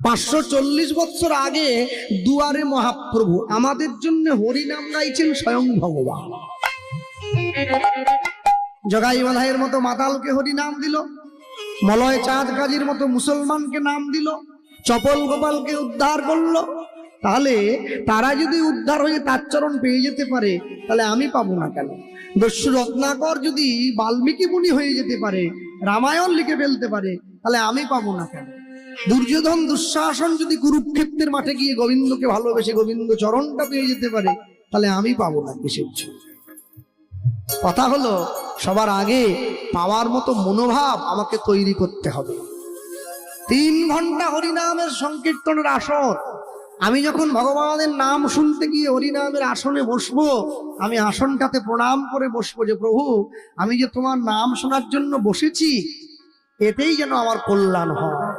পাঁচশো চল্লিশ বছর আগে দুয়ারে মহাপ্রভু আমাদের জন্য হরিনাম গাইছেন স্বয়ং ভগবান। জগাই মালাইয়ের মতো মাতালকে হরিনাম দিল, মলয় চাঁদ কাজীর মতো মুসলমানকে নাম দিল, চপল গোপালকে উদ্ধার করল। তাহলে তারা যদি উদ্ধার হয়ে তার চরণ পেয়ে যেতে পারে, তাহলে আমি পাবো না কেন? দস্যু রত্নাকর যদি বাল্মীকি মুনি হয়ে যেতে পারে, রামায়ণ লিখে ফেলতে পারে, তাহলে আমি পাবো না কেন? দুর্যোধন দুঃশাসন যদি কুরুক্ষেত্রের মাঠে গিয়ে গোবিন্দকে ভালোবেসে গোবিন্দ চরণটা পেয়ে যেতে পারে, তাহলে আমি পাবো না কিসের কথা হলো, সবার আগে পাওয়ার মতো মনোভাব আমাকে তৈরি করতে হবে। তিন ঘণ্টা হরিনামের সংকীর্তনের আসর। আমি যখন ভগবানের নাম শুনতে গিয়ে হরিনামের আসনে বসবো, আমি আসনটাতে প্রণাম করে বসবো যে, প্রভু, আমি যে তোমার নাম শোনার জন্য বসেছি, এতেই যেন আমার কল্যাণ হয়।